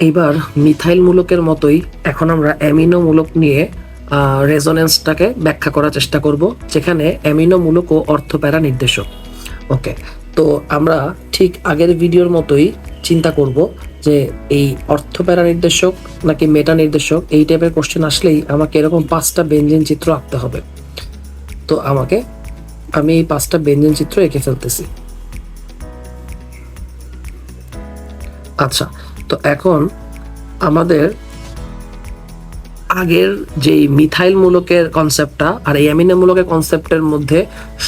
এইবার মিথাইল মূলকের মতোই এখন আমরা অ্যামিনো মূলক নিয়ে রেজোনেন্সটাকে ব্যাখ্যা করার চেষ্টা করব, যেখানে অ্যামিনো মূলক ও অর্থপ্যারা নির্দেশক। ওকে, তো আমরা ঠিক আগের ভিডিওর মতোই চিন্তা করব যে এই অর্থপ্যারা নির্দেশক নাকি মেটা নির্দেশক, এই টাইপের কোশ্চেন আসলেই আমাকে এরকম পাঁচটা বেঞ্জিন চিত্র আঁকতে হবে। তো আমাকে, আমি এই পাঁচটা বেঞ্জিন চিত্র এঁকে ফেলতেছি। আচ্ছা তো এখন আমাদের আগের যেই মিথাইল মূলকের কনসেপ্টটা আর এই অ্যামিনো মূলকের কনসেপ্টের মধ্যে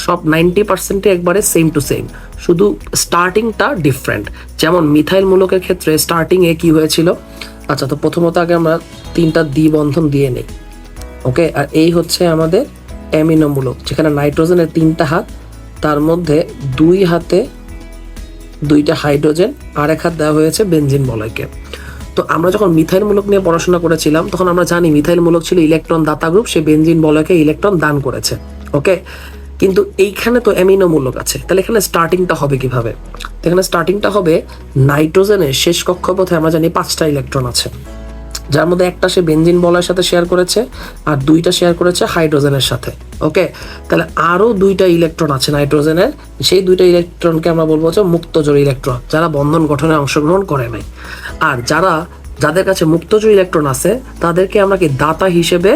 সব নাইনটি পার্সেন্টই একবারে সেম টু সেম শুধু স্টার্টিংটা ডিফারেন্ট যেমন মিথাইল মূলকের ক্ষেত্রে স্টার্টিংয়ে কি হয়েছিল? আচ্ছা তো প্রথমত আগে আমরা তিনটা দ্বিবন্ধন দিয়ে নেই। ওকে? আর এই হচ্ছে আমাদের অ্যামিনো মূলক যেখানে নাইট্রোজেনের তিনটা হাত, তার মধ্যে দুই হাতে দুইটা হাইড্রোজেন আর এক হাত দেওয়া হয়েছে বেঞ্জিন বলয়কে তো আমরা যখন মিথাইল মূলক নিয়ে পড়াশোনা করেছিলাম, তখন আমরা জানি মিথাইল মূলক ছিল ইলেকট্রন দাতা গ্রুপ, সে বেঞ্জিন বলয়কে ইলেকট্রন দান করেছে, ওকে? কিন্তু এইখানে তো অ্যামিনো মূলক আছে, তাহলে এখানে স্টার্টিংটা হবে কীভাবে? এখানে স্টার্টিংটা হবে নাইট্রোজেনের শেষ কক্ষপথে আমরা জানি পাঁচটা ইলেকট্রন আছে। যার মধ্যে একটা সে বেঞ্জিন বলয়ের সাথে শেয়ার করেছে আর দুইটা শেয়ার করেছে হাইড্রোজেনের সাথে ওকে তাহলে আরও দুইটা ইলেকট্রন আছে নাইট্রোজেনের সেই দুইটা ইলেকট্রনকে আমরা বলব হচ্ছে মুক্তজোড় ইলেকট্রন যারা বন্ধন গঠনে অংশগ্রহণ করে নাই। আর যারা, যাদের কাছে মুক্তজোড় ইলেকট্রন আছে, তাদেরকে আমরা কি দাতা হিসেবে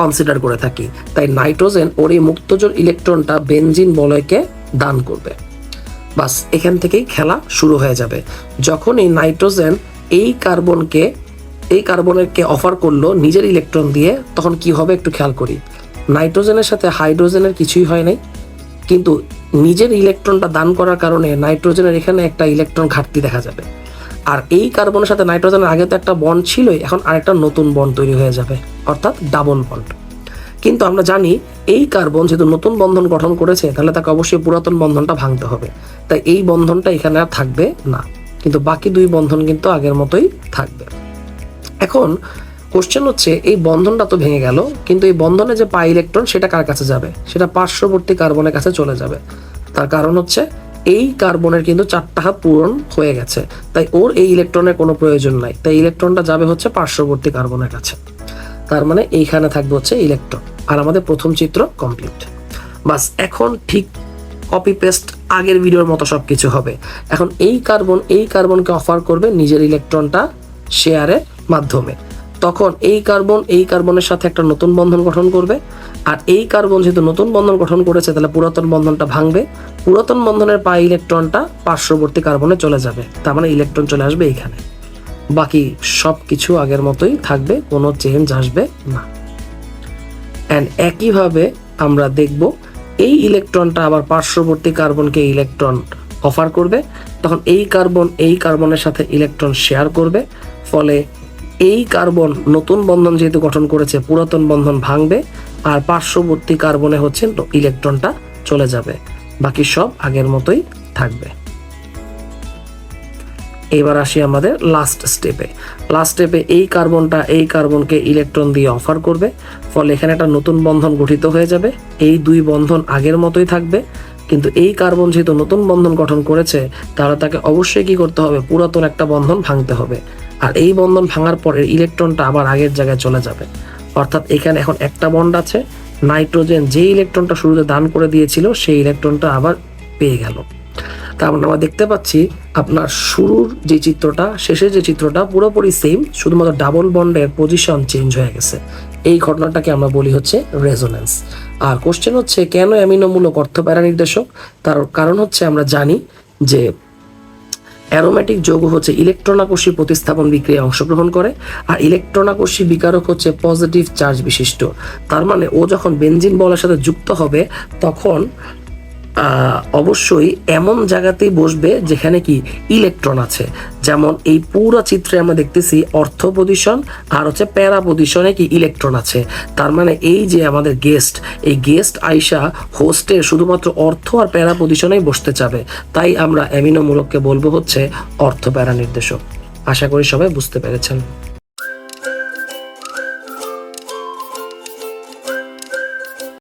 কনসিডার করে থাকি। তাই নাইট্রোজেন ওর এই মুক্তজোড় ইলেকট্রনটা বেঞ্জিন বলয়কে দান করবে। বাস, এখান থেকেই খেলা শুরু হয়ে যাবে। যখন এই নাইট্রোজেন এই কার্বনকে এই কার্বনেরকে অফার করল নিজের ইলেকট্রন দিয়ে, তখন কি হবে একটু খেয়াল করি। নাইট্রোজেনের সাথে হাইড্রোজেনের কিছুই হয় নাই, কিন্তু নিজের ইলেকট্রনটা দান করার কারণে নাইট্রোজেনের এখানে একটা ইলেকট্রন ঘাটতি দেখা যাবে। আর এই কার্বনের সাথে নাইট্রোজেনের আগে তো একটা বন্ড ছিলই, এখন আরেকটা নতুন বন্ড তৈরি হয়ে যাবে, অর্থাৎ ডাবল বন্ড কিন্তু আমরা জানি এই কার্বন যেহেতু নতুন বন্ধন গঠন করেছে, তাহলে তাকে অবশ্যই পুরাতন বন্ধনটা ভাঙতে হবে। তাই এই বন্ধনটা এখানে আর থাকবে না, কিন্তু বাকি দুই বন্ধন কিন্তু আগের মতোই থাকবে। এখন কোশ্চেন হচ্ছে, এই বন্ধনটা তো ভেঙে গেল, কিন্তু এই বন্ধনে যে পাই ইলেকট্রন সেটা কার কাছে যাবে? সেটা পার্শ্ববর্তী কার্বনের কাছে চলে যাবে। তার কারণ হচ্ছে, এই কার্বনের কিন্তু চারটা হাত পূরণ হয়ে গেছে। তাই ওর এই ইলেকট্রনের কোনো প্রয়োজন নাই। তাই ইলেকট্রনটা যাবে হচ্ছে পার্শ্ববর্তী কার্বনের কাছে। তার মানে এইখানে থাকবে হচ্ছে ইলেকট্রন আর আমাদের প্রথম চিত্র কমপ্লিট বাস, এখন ঠিক কপি পেস্ট আগের ভিডিওর মতো সব কিছু হবে। এখন এই কার্বন এই কার্বনকে অফার করবে নিজের ইলেকট্রনটা শেয়ারের মাধ্যমে। তখন এই কার্বন, এই কার্বনের সাথে একটা নতুন বন্ধন গঠন করবে। আর এই কার্বন যেহেতু নতুন বন্ধন গঠন করেছে, তাহলে পুরাতন বন্ধনটা ভাঙবে। পুরাতন বন্ধনের পায়ে ইলেকট্রনটা পার্শ্ববর্তী কার্বনে চলে যাবে। তার মানে ইলেকট্রন চলে আসবে এইখানে। বাকি সব কিছু আগের মতোই থাকবে, কোনো চেঞ্জ আসবে না। অ্যান্ড একইভাবে আমরা দেখব, এই ইলেকট্রনটা আবার পার্শ্ববর্তী কার্বনকে ইলেকট্রন অফার করবে। তখন এই কার্বন, এই কার্বনের সাথে ইলেকট্রন শেয়ার করবে। ফলে এই কার্বন নতুন বন্ধন যেহেতু গঠন করেছে, পুরাতন বন্ধন ভাঙবে আর পার্শ্ববর্তী কার্বনে হচ্ছে ইলেকট্রনটা চলে যাবে। বাকি সব আগের মতোই থাকবে। এবার আসি আমাদের লাস্ট স্টেপে লাস্ট স্টেপে এই কার্বনটা, এই কার্বনকে ইলেকট্রন দিয়ে অফার করবে, ফলে এখানে একটা নতুন বন্ধন গঠিত হয়ে যাবে। এই দুই বন্ধন আগের মতোই থাকবে, কিন্তু এই কার্বন যেহেতু নতুন বন্ধন গঠন করেছে, তাহলে তাকে অবশ্যই কি করতে হবে? পুরাতন একটা বন্ধন ভাঙতে হবে। আর এই বন্ধন ভাঙার পরে ইলেকট্রনটা আবার আগের জায়গায় চলে যাবে। অর্থাৎ এখানে এখন একটা বন্ড আছে, নাইট্রোজেন যে ইলেকট্রনটা শুরুতে দান করে দিয়েছিল, সেই ইলেকট্রনটা আবার পেয়ে গেল। তার মানে আমরা দেখতে পাচ্ছি আপনার শুরুর যে চিত্রটা, শেষের যে চিত্রটা পুরোপুরি সেম শুধুমাত্র ডাবল বন্ডের পজিশন চেঞ্জ হয়ে গেছে। এই ঘটনাটাকে আমরা বলি হচ্ছে রেজোনেন্স আর কোশ্চেন হচ্ছে, কেন অ্যামিনোমূলক অর্থ প্যারা নির্দেশক তার কারণ হচ্ছে আমরা জানি যে অ্যারোমেটিক যৌগ হচ্ছে ইলেকট্রনাকর্ষী প্রতিস্থাপন বিক্রিয়ায় অংশগ্রহণ করে, আর ইলেকট্রনাকর্ষী বিকারক হচ্ছে পজিটিভ চার্জ বিশিষ্ট। তার মানে ও যখন বেঞ্জিন বলের সাথে যুক্ত হবে, তখন অবশ্যই এমন জায়গাতেই বসবে যেখানে কি ইলেকট্রন আছে। যেমন এই পুরো চিত্রে আমরা দেখতেছি অর্থ পজিশন আর হচ্ছে প্যারা পজিশনে কি ইলেকট্রন আছে। তার মানে এই যে আমাদের গেস্ট, এই গেস্ট আইসা হোস্টের শুধুমাত্র অর্থ আর প্যারা পজিশনেই বসতে চাবে। তাই আমরা অ্যামিনো মূলককে বলব হচ্ছে অর্থ প্যারা নির্দেশক। আশা করি সবাই বুঝতে পেরেছেন।